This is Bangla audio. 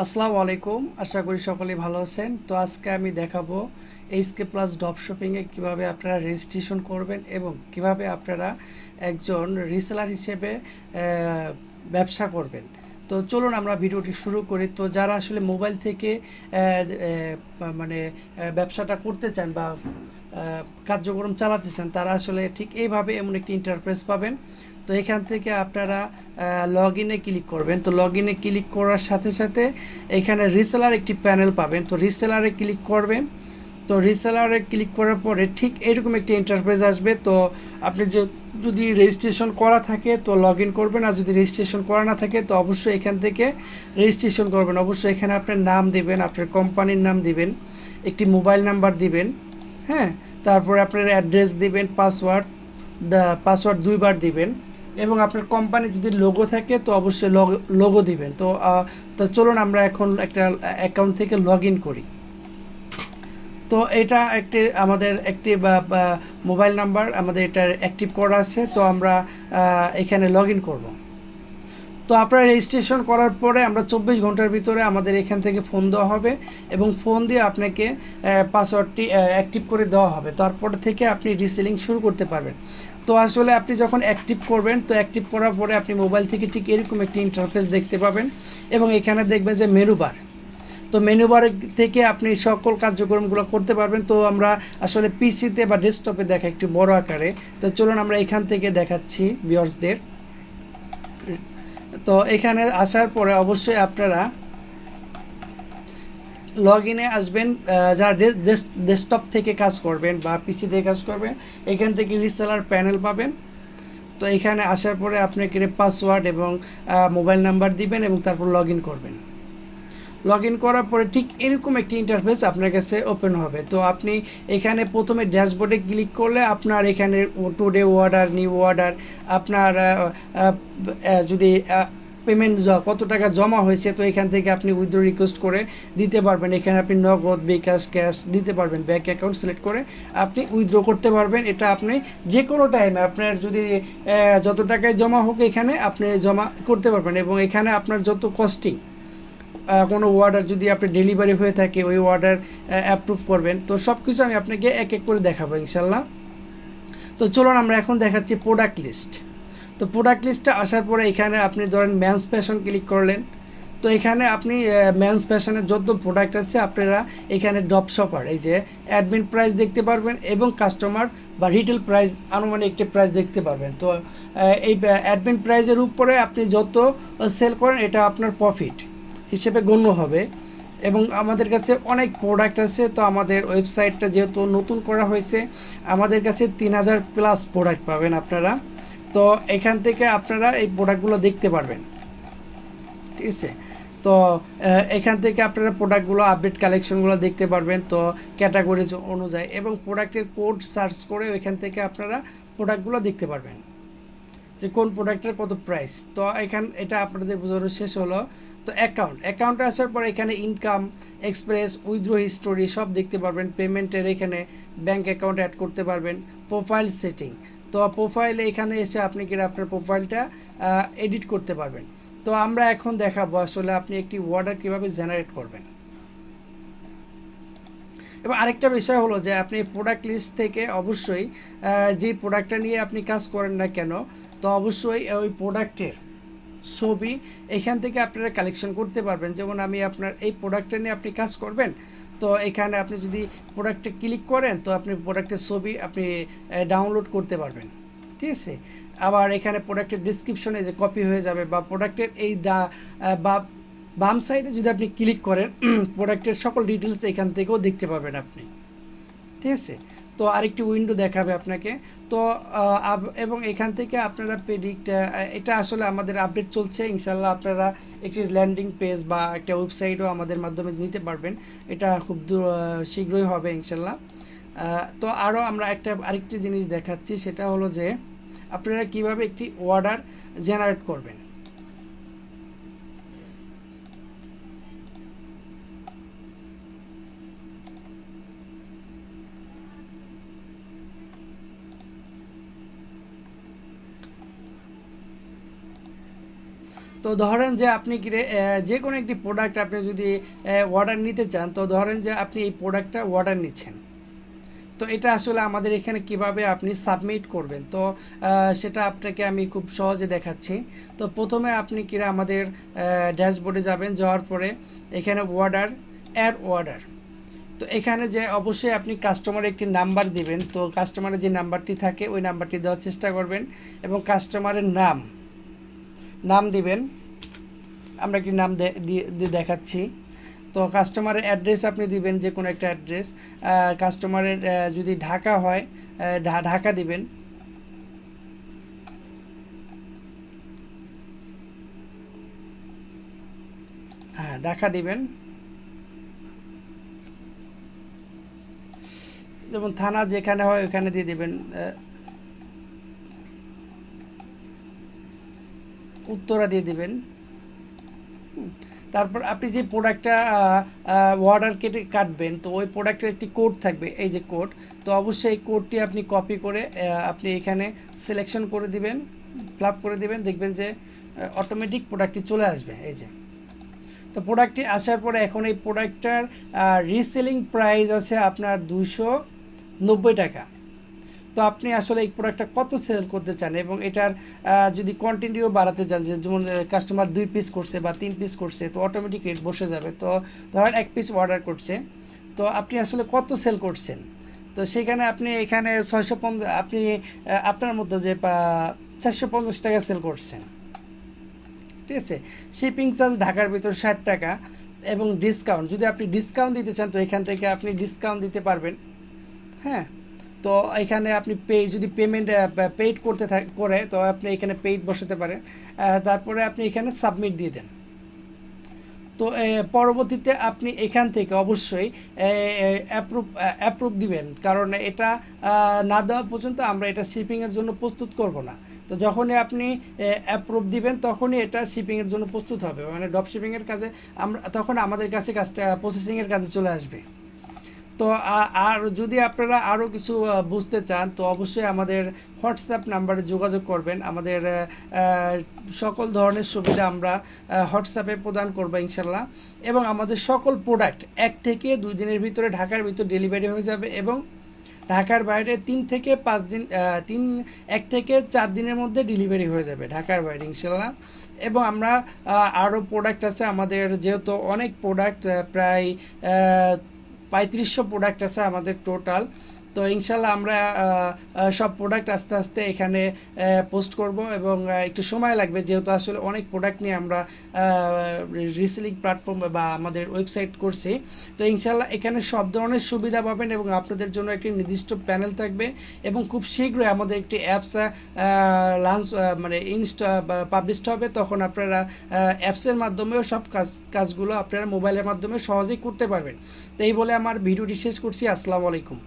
আসসালামু আলাইকুম, আশা করি সকলে ভালো আছেন। তো আজকে আমি দেখাবো এইচকে প্লাস ডপ শপিংয়ে কীভাবে আপনারা রেজিস্ট্রেশন করবেন এবং কীভাবে আপনারা একজন রিসেলার হিসেবে ব্যবসা করবেন। তো চলুন আমরা ভিডিওটি শুরু করি। তো যারা আসলে মোবাইল থেকে মানে ব্যবসাটা করতে চান বা কার্যক্রম চালাতে চান, তারা আসলে ঠিক এইভাবে এমন একটি ইন্টারপ্রেস পাবেন। তো এখান থেকে আপনারা লগ ইনে ক্লিক করবেন। তো লগ ইনে ক্লিক করার সাথে সাথে এখানে রিসেলার একটি প্যানেল পাবেন। তো রিসেলারে ক্লিক করবেন। তো রিসেলারে ক্লিক করার পরে ঠিক এরকম একটি ইন্টারফেস আসবে। তো আপনি যে, যদি রেজিস্ট্রেশন করা থাকে, তো লগ ইন করবেন। আর যদি রেজিস্ট্রেশন করা না থাকে, তো অবশ্যই এখান থেকে রেজিস্ট্রেশন করবেন। অবশ্যই এখানে আপনার নাম দিবেন, আপনার কোম্পানির নাম দিবেন, একটি মোবাইল নাম্বার দিবেন হ্যাঁ? তারপরে আপনার অ্যাড্রেস দিবেন পাসওয়ার্ড পাসওয়ার্ড দুইবার দিবেন। এবং আপনার কোম্পানি যদি লোগো থাকে, তো অবশ্যই লোগো দিবেন। তো তো চলুন আমরা এখন একটা অ্যাকাউন্ট থেকে লগ ইন করি। তো এটা একটি, আমাদের একটি মোবাইল নাম্বার আমাদের এটা অ্যাক্টিভ করা আছে। তো আমরা এখানে লগ ইন করব। তো আপনারা রেজিস্ট্রেশন করার পরে আমরা চব্বিশ ঘণ্টার ভিতরে আমাদের এখান থেকে ফোন দেওয়া হবে এবং ফোন দিয়ে আপনাকে পাসওয়ার্ডটি অ্যাক্টিভ করে দেওয়া হবে। তারপর থেকে আপনি রিসেলিং শুরু করতে পারবেন। তো আসলে আপনি যখন অ্যাক্টিভ করবেন, তো অ্যাক্টিভ করার পরে আপনি মোবাইল থেকে ঠিক এরকম একটি ইন্টারফেস দেখতে পাবেন এবং এখানে দেখবেন যে মেনু বার তো মেনু বার থেকে আপনি সকল কার্যক্রমগুলো করতে পারবেন। তো আমরা আসলে পিসিতে বা ডেস্কটপে দেখা একটু বড় আকারে। তো চলুন আমরা এখান থেকে দেখাচ্ছি ভিউয়ার্সদের তো এখানে আসার পরে অবশ্যই আপনারা লগ ইনে আসবেন যারা ডেস্কটপ থেকে কাজ করবেন বা পিসি থেকে কাজ করবেন, এখান থেকে রিসেলার প্যানেল পাবেন। তো এখানে আসার পরে আপনাকে পাসওয়ার্ড এবং মোবাইল নাম্বার দিবেন এবং তারপর লগ ইন করবেন। লগ ইন করার পরে ঠিক এরকম একটি ইন্টারফেস আপনার কাছে ওপেন হবে। তো আপনি এখানে প্রথমে ড্যাশবোর্ডে ক্লিক করলে আপনার এখানে টুডে অর্ডার নিউ অর্ডার আপনার যদি পেমেন্ট কত টাকা জমা হয়েছে, তো এখান থেকে আপনি উইথড্র রিকোয়েস্ট করে দিতে পারবেন। এখানে আপনি নগদ, বিকাশ ক্যাশ দিতে পারবেন। ব্যাঙ্ক অ্যাকাউন্ট সিলেক্ট করে আপনি উইথড্র করতে পারবেন। এটা আপনি যে কোনো টাইমে আপনার যদি যত টাকায় জমা হোক এখানে আপনি জমা করতে পারবেন এবং এখানে আপনার যত কস্টিং কোনো অর্ডার যদি আপনি ডেলিভারি হয়ে থাকে, ওই অর্ডার অ্যাপ্রুভ করবেন। তো সব কিছু আমি আপনাকে এক এক করে দেখাবো ইনশাল্লাহ তো চলুন আমরা এখন দেখাচ্ছি প্রোডাক্ট লিস্ট তো প্রোডাক্ট লিস্টটা আসার পরে এখানে আপনি ধরেন ম্যানস ফ্যাশন ক্লিক করলেন। তো এখানে আপনি ম্যানস ফ্যাশনের যত প্রোডাক্ট আছে, আপনারা এখানে ডপ শপার এই যে অ্যাডমিন প্রাইস দেখতে পারবেন এবং কাস্টমার বা রিটেল প্রাইস আনুমানিক একটি প্রাইস দেখতে পারবেন। তো এই অ্যাডমিন প্রাইসের উপরে আপনি যত সেল করেন, এটা আপনার প্রফিট হিসেবে গণ্য হবে। এবং আমাদের কাছে অনেক প্রোডাক্ট আছে, তো আমাদের ওয়েবসাইটটা যেহেতু নতুন করা হয়েছে, আমাদের কাছে তিন হাজার প্লাস প্রোডাক্ট পাবেন আপনারা। তো এখান থেকে আপনারা এই প্রোডাক্টগুলো দেখতে পারবেন। ঠিক আছে? তো এখান থেকে আপনারা প্রোডাক্টগুলো আপডেট কালেকশনগুলো দেখতে পারবেন। তো ক্যাটাগরিজ অনুযায়ী এবং প্রোডাক্টের কোড সার্চ করে এখান থেকে আপনারা প্রোডাক্টগুলো দেখতে পারবেন। যে কোন প্রোডাক্টের কত প্রাইস তো এখান, এটা আপনাদের বোঝানো শেষ হলো। তো অ্যাকাউন্ট অ্যাকাউন্টে আসার পর এখানে ইনকাম এক্সপ্রেস উইথড্র হিস্টোরি সব দেখতে পারবেন। পেমেন্টের এখানে ব্যাংক অ্যাকাউন্ট অ্যাড করতে পারবেন। প্রোফাইল সেটিং তো প্রোফাইলে এখানে এসে আপনি কি আপনার প্রোফাইলটা এডিট করতে পারবেন। তো আমরা এখন দেখাবো আসলে আপনি একটি অর্ডার কীভাবে জেনারেট করবেন। এবং আরেকটা বিষয় হলো যে আপনি প্রোডাক্ট লিস্ট থেকে অবশ্যই যে প্রোডাক্টটা নিয়ে আপনি কাজ করেন না কেন, তো অবশ্যই ওই প্রোডাক্টের ছবি, এখান থেকে আপনারা কালেকশন করতে পারবেন। যেমন আমি আপনার এই প্রোডাক্টটা নিয়ে আপনি কাজ করবেন, তো এখানে আপনি যদি প্রোডাক্টে ক্লিক করেন, তো আপনি প্রোডাক্টের ছবি আপনি ডাউনলোড করতে পারবেন। ঠিক আছে? আবার এখানে প্রোডাক্টের ডিসক্রিপশনে যে কপি হয়ে যাবে বা প্রোডাক্টের এই দা বা, বাম সাইডে যদি আপনি ক্লিক করেন প্রোডাক্টের সকল ডিটেলস এখান থেকেও দেখতে পাবেন আপনি। ঠিক আছে? তো আরেকটি উইন্ডো দেখাবে আপনাকে। তো এবং এখান থেকে আপনারা প্রেডিক্ট এটা আসলে আমাদের আপডেট চলছে ইনশাল্লাহ আপনারা একটি ল্যান্ডিং পেজ বা একটা ওয়েবসাইটও আমাদের মাধ্যমে নিতে পারবেন। এটা খুব শীঘ্রই হবে ইনশাল্লাহ তো আরও আমরা একটা, আরেকটি জিনিস দেখাচ্ছি, সেটা হলো যে আপনারা কীভাবে একটি অর্ডার জেনারেট করবেন। তো ধরেন যে আপনি যে কোনো একটি প্রোডাক্ট আপনি যদি অর্ডার নিতে চান, তো ধরেন যে আপনি এই প্রোডাক্টটা অর্ডার নিচ্ছেন। তো এটা আসলে আমাদের এখানে কীভাবে আপনি সাবমিট করবেন? তো সেটা আপনাকে আমি খুব সহজে দেখাচ্ছি। তো প্রথমে আপনি কিরা আমাদের ড্যাশবোর্ডে যাবেন, যাওয়ার পরে এখানে অর্ডার অ্যাড অর্ডার তো এখানে যে অবশ্যই আপনি কাস্টমার একটি নাম্বার দিবেন। তো কাস্টমারের যে নাম্বারটি থাকে, ওই নাম্বারটি দেওয়ার চেষ্টা করবেন এবং কাস্টমারের নাম। নাম দিবেন। আমরা একটি নাম দিয়ে দেখাচ্ছি। তো কাস্টমারের অ্যাড্রেস আপনি দিবেন যে কোনো একটা অ্যাড্রেস কাস্টমারের যদি ঢাকা হয় ঢাকা দিবেন। হ্যাঁ ঢাকা দিবেন। যেমন থানা যেখানে হয় ওখানে দিয়ে দিবেন উত্তরা দিয়ে দিবেন। তারপর আপনি যে প্রোডাক্টটা অর্ডার কেটে কাটবেন, তো ওই প্রোডাক্টের একটি কোড থাকবে, এই যে কোড তো অবশ্যই এই কোডটি আপনি কপি করে আপনি এখানে সিলেকশন করে দিবেন ফ্লাপ করে দিবেন, দেখবেন যে অটোমেটিক প্রোডাক্টটি চলে আসবে, এই যে। তো প্রোডাক্টটি আসার পরে এখন এই প্রোডাক্টটার রিসেলিং প্রাইস আছে আপনার দুইশো নব্বই টাকা। তো আপনি আসলে এই প্রোডাক্টটা কত সেল করতে চান? এবং এটার যদি কন্টিনিউ বাড়াতে চান যেমন কাস্টমার দুই পিস করছে বা তিন পিস করছে, তো অটোমেটিক রেট বসে যাবে। তো ধরেন এক পিস অর্ডার করছে, তো আপনি আসলে কত সেল করছেন? তো সেখানে আপনি এখানে ছয়শো পঞ্চাশ, আপনি আপনার মতো যে চারশো পঞ্চাশ টাকা সেল করছেন। ঠিক আছে? শিপিং চার্জ ঢাকার ভিতর ষাট টাকা এবং ডিসকাউন্ট যদি আপনি ডিসকাউন্ট দিতে চান, তো এখান থেকে আপনি ডিসকাউন্ট দিতে পারবেন। হ্যাঁ? তো এখানে আপনি পে, যদি পেমেন্ট পেইড করতে থাক, করে, তো আপনি এখানে পেইড বসাতে পারেন। তারপরে আপনি এখানে সাবমিট দিয়ে দেন। তো পরবর্তীতে আপনি এখান থেকে অবশ্যই অ্যাপ্রুভ অ্যাপ্রুভ দিবেন। কারণ এটা না দেওয়া পর্যন্ত আমরা এটা শিপিংয়ের জন্য প্রস্তুত করব না। তো যখনই আপনি অ্যাপ্রুভ দিবেন, তখনই এটা শিপিংয়ের জন্য প্রস্তুত হবে। মানে ড্রপ শিপিংয়ের কাজে আমরা, তখন আমাদের কাছে কাজটা প্রসেসিংয়ের কাজে চলে আসবে। তো আর যদি আপনারা আরও কিছু বুঝতে চান, তো অবশ্যই আমাদের হোয়াটসঅ্যাপ নাম্বারে যোগাযোগ করবেন। আমাদের সকল ধরনের সুবিধা আমরা হোয়াটসঅ্যাপে প্রদান করব ইনশাল্লাহ। এবং আমাদের সকল প্রোডাক্ট এক থেকে দুই দিনের ভিতরে ঢাকার ভিতর ডেলিভারি হয়ে যাবে এবং ঢাকার বাইরে তিন থেকে পাঁচ দিন তিন, এক থেকে চার দিনের মধ্যে ডেলিভারি হয়ে যাবে ঢাকার বাইরে ইনশাল্লাহ। এবং আমরা আরও প্রোডাক্ট আছে আমাদের যেহেতু অনেক প্রোডাক্ট প্রায় পঁয়ত্রিশশো প্রোডাক্ট আছে আমাদের টোটাল তো ইনশাল্লাহ আমরা সব প্রোডাক্ট আস্তে আস্তে এখানে পোস্ট করব এবং একটু সময় লাগবে যেহেতু আসলে অনেক প্রোডাক্ট নিয়ে আমরা রিসেলিং প্ল্যাটফর্ম বা আমাদের ওয়েবসাইট করছি। তো ইনশাল্লাহ এখানে সব ধরনের সুবিধা পাবেন এবং আপনাদের জন্য একটি নির্দিষ্ট প্যানেল থাকবে এবং খুব শীঘ্রই আমাদের একটি অ্যাপস লঞ্চ মানে ইনস্টা পাবলিশ হবে। তখন আপনারা অ্যাপসের মাধ্যমেও সব কাজ, কাজগুলো আপনারা মোবাইলের মাধ্যমে সহজেই করতে পারবেন। তো এই বলে আমার ভিডিওটি শেষ করছি। আসসালামু আলাইকুম।